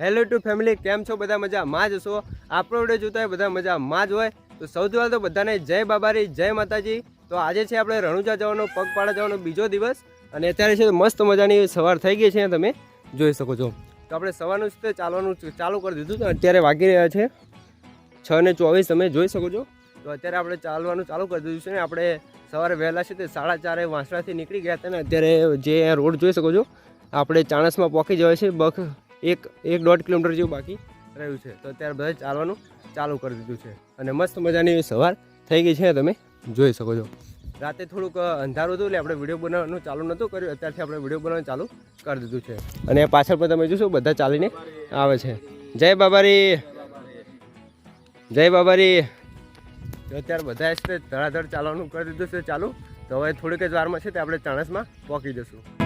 Hello two family કેમ છો? બધા મજામાં જ છો? આપણો વીડિયો જોતા હોય, બધા મજામાં જ હોય. તો સૌથી પહેલાં તો બધાને જય બાબારી, જય માતાજી. તો આજે છે આપણે રણુજા જવાનો, પગપાળા જવાનો બીજો દિવસ. અને અત્યારે છે મસ્ત મજાની સવાર થઈ ગઈ છે, તમે જોઈ શકો છો. તો આપણે સવારનું છે ચાલવાનું ચાલુ કરી દીધું તો અત્યારે વાગી રહ્યા છે છ ને ચોવીસ, તમે જોઈ શકો છો. તો અત્યારે આપણે ચાલવાનું ચાલુ કરી દીધું છે, ને આપણે સવારે વહેલા છે તે સાડા ચારે વાંસડાથી નીકળી ગયા હતા ને અત્યારે જે રોડ જોઈ શકો છો. આપણે ચાણસમાં પહોંચી જવાય છે, બખ એક એક દોઢ કિલોમીટર જેવું બાકી રહ્યું છે. તો અત્યારે બધા ચાલવાનું ચાલુ કરી દીધું છે. અને મસ્ત મજાની સવાર થઈ ગઈ છે, તમે જોઈ શકો છો. રાતે થોડુંક અંધારું હતું એટલે આપણે વીડિયો બનાવવાનું ચાલુ નહોતું કર્યું. અત્યારથી આપણે વીડિયો બનાવવાનું ચાલુ કરી દીધું છે. અને પાછળ પણ તમે જોશો, બધા ચાલીને આવે છે. જય બાબારી! જય બાબારી! અત્યારે બધા ધડાધડ ચાલવાનું કરી દીધું છે ચાલુ. તો હવે થોડીક જ વારમાં છે તે આપણે ચાણસમાં પહોંચી જશું.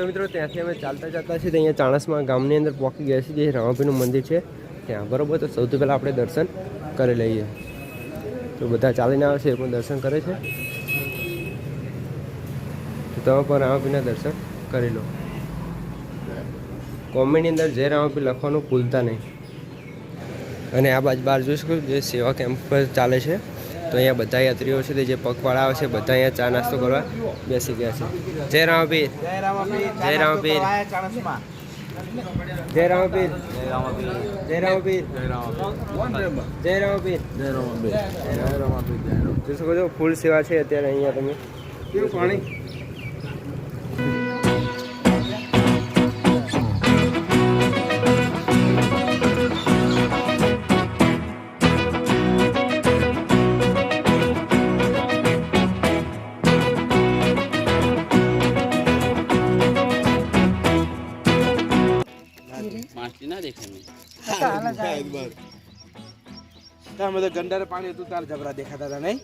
તો મિત્રો ત્યાંથી અમે ચાલતા ચાલતા છીએ અહીંયા ચાણસમાં ગામની અંદર પહોંચી ગયા છીએ, જે રામાભાઈનું મંદિર છે. ત્યાં બરાબર, તો સૌથી પહેલાં આપણે દર્શન કરી લઈએ. તો બધા ચાલીને આવે છે, એ પણ દર્શન કરે છે. તો તમે પણ રામાપીના દર્શન કરી લો. કોમેન્ટની અંદર જય રામાપી લખવાનું ભૂલતા નહીં. અને આ બાજુ બહાર જોઈ શકો જે સેવા કેમ્પ ચાલે છે. તો અહીંયા બધા યાત્રીઓ છે તે જે પગવાળા આવે છે બધા અહીંયા ચા નાસ્તો કરવા બેસી ગયા છે જય રામાપીર જય રામાપીર જય રામાપીર. જય રામાપીર જય રામાપીર જય રામાપીર જય રામાપીર જય રામાપીર જય રામાપીર જય રામાપીર જય જોઈ શકો છો ફૂલ સેવા છે અત્યારે અહીંયા તમે પાણી મેં તમે તો ગંડારે પાણી હતું તાર જબરા દેખાતા હતા નહીં?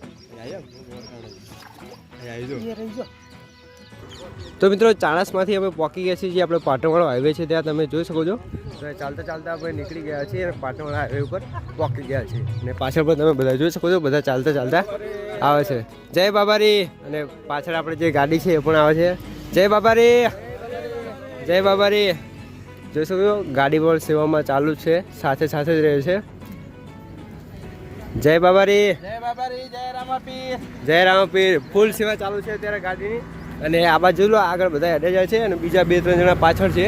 તો મિત્રો ચાણસમાંથી અમે પોકી ગયા છીએ જે આપણે પાટણવાળો હાઈવે છે ત્યાં તમે જોઈ શકો છો. તો ચાલતા ચાલતા આપણે નીકળી ગયા છીએ અને પાટણવાળા હાઈવે ઉપર પોકી ગયા છીએ. અને પાછળ પણ તમે બધા જોઈ શકો છો બધા ચાલતા ચાલતા આવે છે. જય બાબારી! અને પાછળ આપણે જે ગાડી છે એ પણ આવે છે. જય બાબારી! જય બાબારી! જોઈ શકો ગાડી પણ સેવામાં ચાલુ છે સાથે સાથે જ રહે છે. જય બાબારી. જય બાબારી જય રામાપીર. જય રામપીર. ફૂલ સેવા ચાલુ છે અત્યારે ગાડીની. અને આ બાજુ લો આગળ બધા હેડે જાય છે અને બીજા બે ત્રણ જણા પાછળ છે.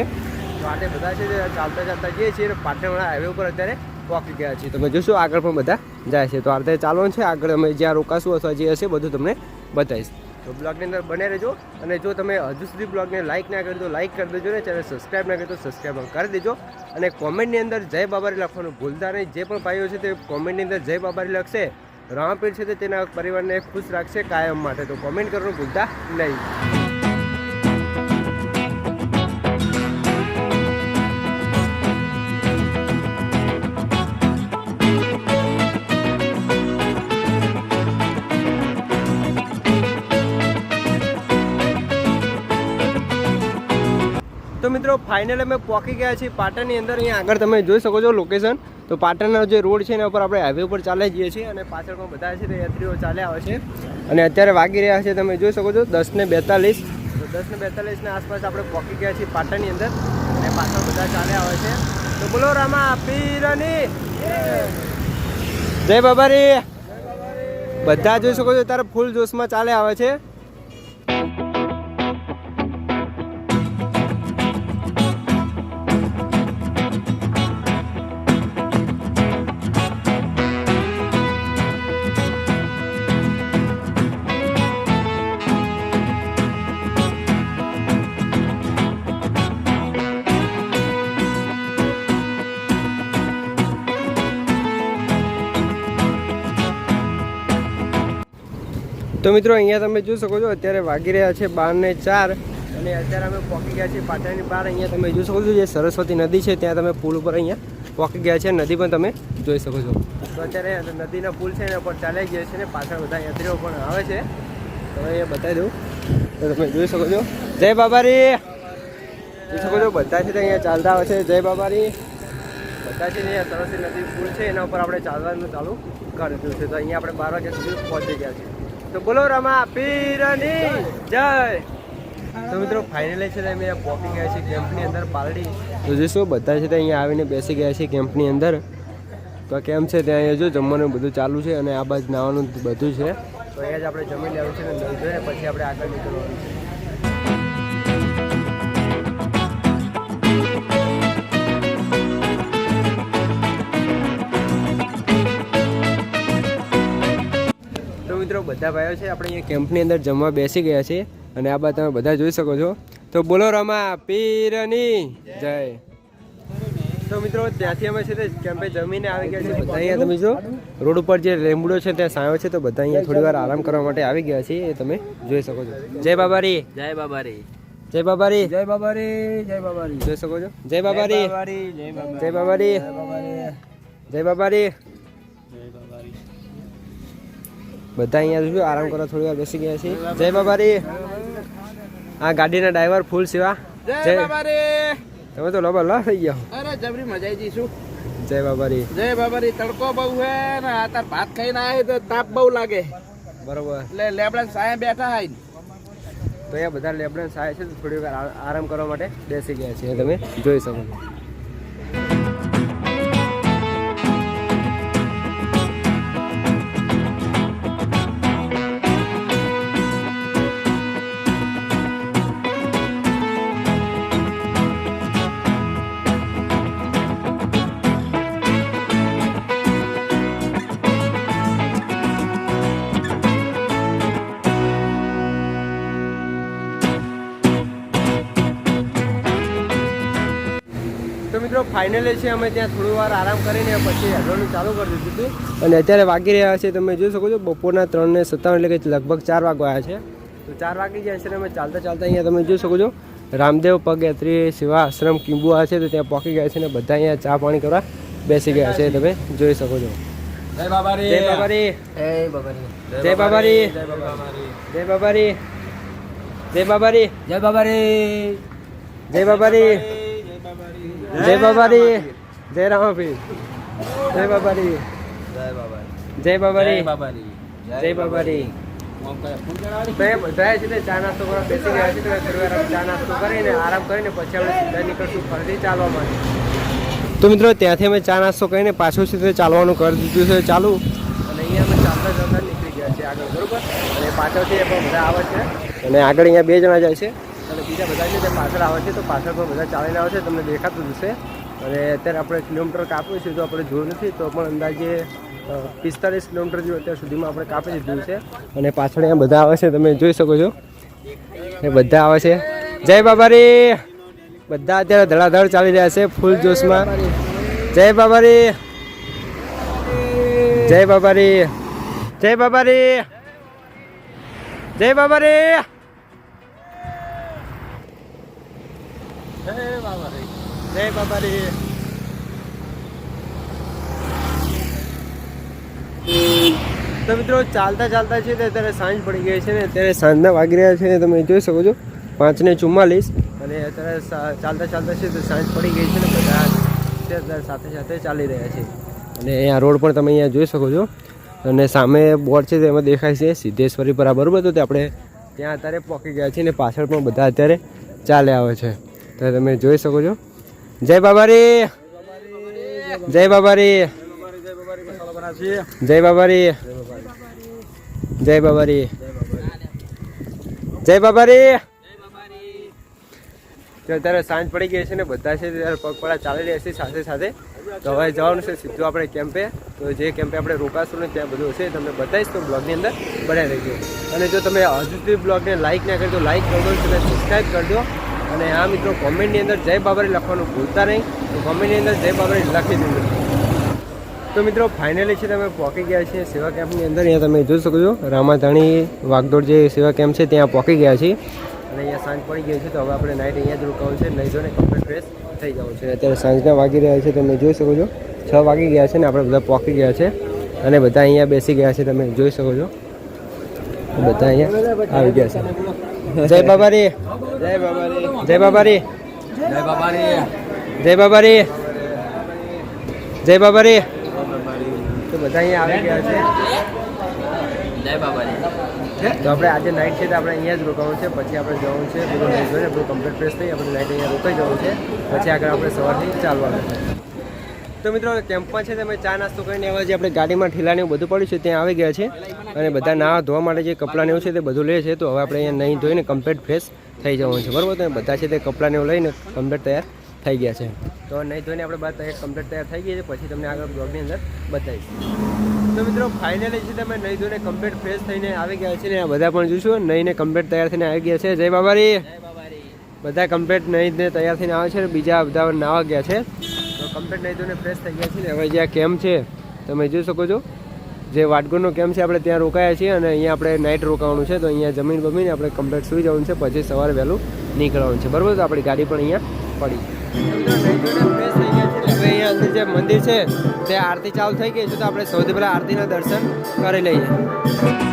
તો આટલે બધા છે ચાલતા ચાલતા જઈએ છીએ પાટણવાળા હાઈવે ઉપર અત્યારે પહોંચી ગયા છીએ. તમે જોશો આગળ પણ બધા જાય છે. તો આ રીતે ચાલવાનું છે. આગળ અમે જ્યાં રોકાશું અથવા જે હશે બધું તમને બતાવીશ. તો બ્લોગની અંદર બને રહેજો. અને જો તમે હજુ સુધી બ્લોગને લાઇક ના કરી તો લાઇક કરી દેજો ને ચેનલ સબસ્ક્રાઈબ ના કરી તો સબસ્ક્રાઈબ કરી દેજો. અને કોમેન્ટની અંદર જય બાબારી લખવાનું ભૂલતા નહીં. જે પણ ભાઈઓ છે તે કોમેન્ટની અંદર જય બાબારી લખશે. રામપીર છે તેના પરિવારને ખુશ રાખશે કાયમ માટે. તો કોમેન્ટ કરવાનું ભૂલતા નહીં. મિત્રો ફાઇનલ અમે પહોંચી ગયા છીએ પાટણની અંદર. અહીંયા આગળ તમે જોઈ શકો છો લોકેશન તો પાટણનો જે રોડ છે એના ઉપર આપણે હાઈવે ઉપર ચાલે જઈએ છીએ અને પાછળ પણ બધા છે તે યાત્રીઓ ચાલ્યા આવે છે. અને અત્યારે વાગી રહ્યા છે તમે જોઈ શકો છો, દસ ને બેતાલીસ. તો દસ ને બેતાલીસના આસપાસ આપણે પહોંચી ગયા છીએ પાટણની અંદર અને પાછળ બધા ચાલ્યા આવે છે. તો બોલો, રામા પીરની જય બાબારી. બધા જોઈ શકો છો ત્યારે ફૂલ જોશમાં ચાલે આવે છે. તો મિત્રો, અહીંયા તમે જોઈ શકો છો, અત્યારે વાગી રહ્યા છે બાર ને ચાર અને અત્યારે અમે પહોંચી ગયા છીએ પાટણની બહાર. અહીંયા તમે જોઈ શકો છો જે સરસ્વતી નદી છે, ત્યાં તમે પુલ ઉપર અહીંયા પહોંચી ગયા છે. નદી પણ તમે જોઈ શકો છો. તો અત્યારે નદીના પુલ છે એના પર ચાલી ગયા છે ને, પાછળ બધા યાત્રીઓ પણ આવે છે. તો અહીંયા બતાવી દઉં. તો તમે જોઈ શકો છો. જય બાબારી! જોઈ શકો છો, બધા છે અહીંયા ચાલતા આવે છે. જય બાબારી! બધા છે અહીંયા સરસ્વતી નદી પુલ છે, એના ઉપર આપણે ચાલવાનું ચાલુ કરી દીધું છે. તો અહીંયા આપણે બાર વાગ્યા સુધી પહોંચી ગયા છીએ. તો બોલો રમા, પીરની જય. તો મિત્રો ફાઇનલી છે ને અમે પહોંચી ગયા છીએ કેમ્પની અંદર પાલડી. તો જે શું બધા છે તે અહીંયા આવીને બેસી ગયા છે કેમ્પની અંદર. તો કેમ છે ત્યાં અહીંયા જો, જમવાનું બધું ચાલુ છે અને આ બાજુ નાવાનું બધું છે. તો અહીંયા જ આપણે જમી લેવું છે ને, પછી આપણે આગળ નીકળવાનું છે. બધા ભાઈઓ છે આપણે અહીંયા કેમ્પની અંદર જમવા બેસી ગયા છે અને આ બાદ તમે બધા જોઈ શકો છો. તો બોલો રમા પીરની જય. તો મિત્રો ત્યાંથી અમે છે તે કેમ્પે જમીને આવી ગયા છે બધા અહીંયા તમે જો રોડ ઉપર જે લીમડો છે ત્યાં સાયો છે તો બધા અહીંયા થોડી વાર આરામ કરવા માટે આવી ગયા છે એ તમે જોઈ શકો છો. જય બાબારી. જય બાબારી. જય બાબારી. જય બાબારી જય બાબારી. જોઈ શકો છો. જય બાબારી. જય બાબારી. જય બાબારી. બધા અહીંયા જોજો આરામ કરવા થોડી વાર બેસી ગયા છે જય બાબારી. આ ગાડીના ડ્રાઈવર ફૂલ સેવા. જય બાબારી. તમે તો લબર લા થઈ ગયા. અરે જબરી મજા આવી જઈશું જય બાબારી. જય બાબારી તડકો બહુ હે ને આ તાર ભાત ખાઈને આવે તો તાપ બહુ લાગે. બરોબર. એટલે લેબડા સાયા બેઠા હોય તો એ બધા લેબડન સાયા છે થોડી વાર આરામ કરવા માટે બેસી ગયા છે તમે. જોઈ શકો. છો ફાઇનલી છે અમે ત્યાં થોડી વાર આરામ કરીને પછી હેડવાનું ચાલુ કરી દીધું હતું. અને અત્યારે વાગી રહ્યા છે તમે જોઈ શકો છો બપોરના ત્રણ ને સત્તાવન એટલે કે લગભગ ચાર વાગવા આવ્યા છે. તો ચાર વાગી જાય છે અને અમે ચાલતા ચાલતા અહીંયા તમે જોઈ શકો છો રામદેવ પગયાત્રી સેવા આશ્રમ કિંબુઆ છે તો ત્યાં પહોંચી ગયા છે અને બધા અહીંયા ચા પાણી કરવા બેસી ગયા છે તમે જોઈ શકો છો. જય બાબારી. જય બાબારી. જય બાબારી. જય બાબારી. જય બાબારી. જય બાબારી. જય બાબારી. જય બાબારી. જય રામાભી જય રામાપીર જય બાબારી. જય બાબારી. જય બાબારી. તો એ બધા છે ચા નાસ્તો કરવા બેસી ગયા છે થોડી ચા નાસ્તો કરીને આરામ કરીને પછી આપણે સીધા નીકળશું ફરીથી ચાલવા માટે. તો મિત્રો ત્યાંથી અમે ચા નાસ્તો કરીને પાછું છે તે ચાલવાનું કરી દીધું છે ચાલુ. અને અહીંયા અમે ચાલતા ચાલતા નીકળી ગયા છે આગળ બરોબર? અને પાછળથી પણ બધા આવે છે. અને આગળ અહીંયા બે જણા જાય છે. બીજા બધા છે પાછળ આવે છે, તો પાછળ પણ બધા ચાલીને આવે છે, તમને દેખાતું હશે. અને અત્યારે આપણે કિલોમીટર કાપ્યું છે તો આપણે જોયું નથી, તો પણ અંદાજે પિસ્તાલીસ કિલોમીટર જેવું અત્યાર સુધીમાં આપણે કાપી દીધું છે. અને પાછળ અહીંયા બધા આવે છે, તમે જોઈ શકો છો. એ બધા આવે છે. જય બાબારી! બધા અત્યારે ધડાધડ ચાલી રહ્યા છે, ફૂલ જોશમાં. જય બાબારી! જય બાબારી! જય બાબારી! જય બાબારી! જય બાબારી તો મિત્રો, ચાલતા ચાલતા છે તે અત્યારે સાંજ પડી ગઈ છે ને અત્યારે સાંજના વાગી રહ્યા છે તમે જોઈ શકો છો, પાંચને ચુમ્માલીસ. અને અત્યારે ચાલતા ચાલતા છે તો સાંજ પડી ગઈ છે ને બધા અત્યારે સાથે સાથે ચાલી રહ્યા છે. અને અહીંયા રોડ પણ તમે અહીંયા જોઈ શકો છો. અને સામે બોર્ડ છે તેમાં દેખાય છે, સિદ્ધેશ્વરી બરાબર તો તે આપણે ત્યાં અત્યારે પહોંચી ગયા છીએ ને પાછળ પણ બધા અત્યારે ચાલે આવે છે. તો તમે જોઈ શકો છો. જય બાબા રે જય બાબા રે જય બાબારી. જય બાબા રે જય બાબા રે અત્યારે સાંજ પડી ગઈ છે ને બધા છે ત્યારે પગપાળા ચાલી રહ્યા છે સાથે સાથે. તો હવે જવાનું છે સીધું આપણે કેમ્પે. તો જે કેમ્પે આપણે રોકાશું ને ત્યાં બધું હશે તમને બતાવીશ. તો બ્લોગની અંદર બનાવી રહેજો. અને જો તમે હજુ સુધી બ્લોગને લાઇક ના કરી તો લાઇક કરી તમે સબસ્ક્રાઈબ કરી દો અને આ મિત્રો, કોમેન્ટની અંદર જય બાબારી લખવાનું ભૂલતા નહીં. તો કોમેન્ટની અંદર જય બાબારી લખી દીધું તો મિત્રો ફાઇનલી છે તમે પહોંચી ગયા છીએ સેવા કેમ્પની અંદર. અહીંયા તમે જોઈ શકો છો, રામાધાણી વાગદોડ જે સેવા કેમ્પ છે ત્યાં પહોંચી ગયા છીએ. અને અહીંયા સાંજ પડી ગઈ છે, તો હવે આપણે નાઇટ અહીંયા જ રોકાવું છે. જો ને કમ્પ્લીટ ફ્રેશ થઈ જવું છે. અત્યારે સાંજના વાગી રહ્યા છે, તમે જોઈ શકો છો. છ વાગી ગયા છે ને આપણે બધા પહોંચી ગયા છે. અને બધા અહીંયા બેસી ગયા છે, તમે જોઈ શકો છો. બધા અહીંયા આવી ગયા છે. જય બાબારી. જય બાબારી. જય બાબારી. જય બાબારી. જય બાબારી. જય બાબારી. તો બધા અહીંયા આવી ગયા છે. જય બાબારી. તો આપણે આજે નાઇટ છે તો આપણે અહીંયા જ રોકાવું છે. પછી આપણે જવાનું છે. બધું નાઇટ જોઈને બધું કમ્પ્લીટ ફ્રેશ થઈ આપણે નાઇટ અહીંયા રોકાઈ જવાનું છે. પછી આગળ આપણે સવારથી ચાલવાનું છે. તો મિત્રો કેમ્પમાં છે તમે ચા નાસ્તો કરીને આવ્યા જે આપણે ગાડીમાં ઠેલાને એવું બધું પડ્યું છે ત્યાં આવી ગયા છે. અને બધા નાવા ધોવા માટે જે કપડાં ને એવું છે તે બધું લે છે. તો હવે આપણે અહીંયા નહીં ધોઈને કમ્પ્લેટ ફ્રેશ થઈ જવાનું છે. બરાબર? તો બધા છે તે કપડાને એવું લઈને કમ્પ્લેટ તૈયાર થઈ ગયા છે. તો નહીં ધોઈને આપણે બાદ તૈયાર કમ્પ્લીટ તૈયાર થઈ ગયા છે. પછી તમને આગળ બ્લોગની અંદર બતાવીશ. તો મિત્રો ફાઇનલી છે તમે નહીં ધોઈને કમ્પ્લેટ ફ્રેશ થઈને આવી ગયા છે ને આ બધા પણ જોઈશું નહીં કમ્પ્લેટ તૈયાર થઈને આવી ગયા છે. જય બાબારી. બધા કમ્પ્લેટ નહીં ને તૈયાર થઈને આવે છે ને બીજા બધા નાવા ગયા છે. કમ્પ્લીટ નહીં ધોઈને ફ્રેશ થઈ ગયા છે ને, હવે જે કેમ્પ છે, તમે જોઈ શકો છો. જે વાટગોરનો કેમ્પ છે, આપણે ત્યાં રોકાયા છીએ અને અહીંયા આપણે નાઇટ રોકાવાનું છે. તો અહીંયા જમીન બમીને આપણે કમ્પ્લેટ સુઈ જવાનું છે, પછી સવારે વહેલું નીકળવાનું છે. બરાબર? તો આપણી ગાડી પણ અહીંયા પડી. હવે અહીંયા અંદર જે મંદિર છે, તે આરતી ચાલુ થઈ ગઈ છે, તો આપણે સૌથી પહેલાં આરતીના દર્શન કરી લઈએ.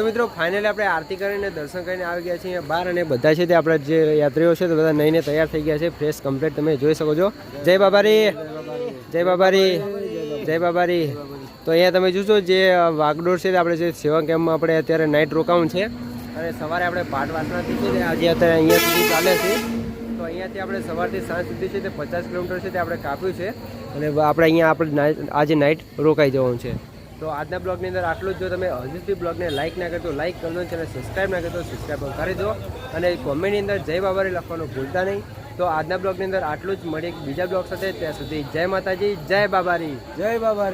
તો મિત્રો ફાઇનલી આપણે આરતી કરીને દર્શન કરીને આવી ગયા છીએ બહાર અને બધા છે તે આપણા જે યાત્રીઓ છે તે બધા નહીને તૈયાર થઈ ગયા છે. ફ્રેશ કમ્પ્લીટ તમે જોઈ શકો છો. જય બાબારી. જય બાબારી. જય બાબારી. તો અહીંયા તમે જોશો જે વાગડોર છે આપણે જે સેવા કેમ્પમાં આપણે અત્યારે નાઇટ રોકાવું છે. અને સવારે આપણે પાટ વાસણાથી છે આજે અત્યારે અહીંયા સુધી ચાલે છે. તો અહીંયાથી આપણે સવારથી સાંજ સુધી છે તે પચાસ કિલોમીટર છે તે આપણે કાપ્યું છે. અને આપણે અહીંયા આપણે આજે નાઇટ રોકાઈ જવાનું છે. તો આજના બ્લોગની અંદર આટલું જ. જો તમે હજુ સુધી બ્લોગને લાઇક ના કરતો લાઇક કરજો ચેનલ સબસ્ક્રાઈબ ના કરતો સબસ્ક્રાઈબ કરી દો. અને કોમેન્ટની અંદર જય બાબારી લખવાનું ભૂલતા નહીં. તો આજના બ્લોગની અંદર આટલું જ. મળી બીજા બ્લોગ સાથે. ત્યાં સુધી જય માતાજી, જય બાબારી. જય બાબા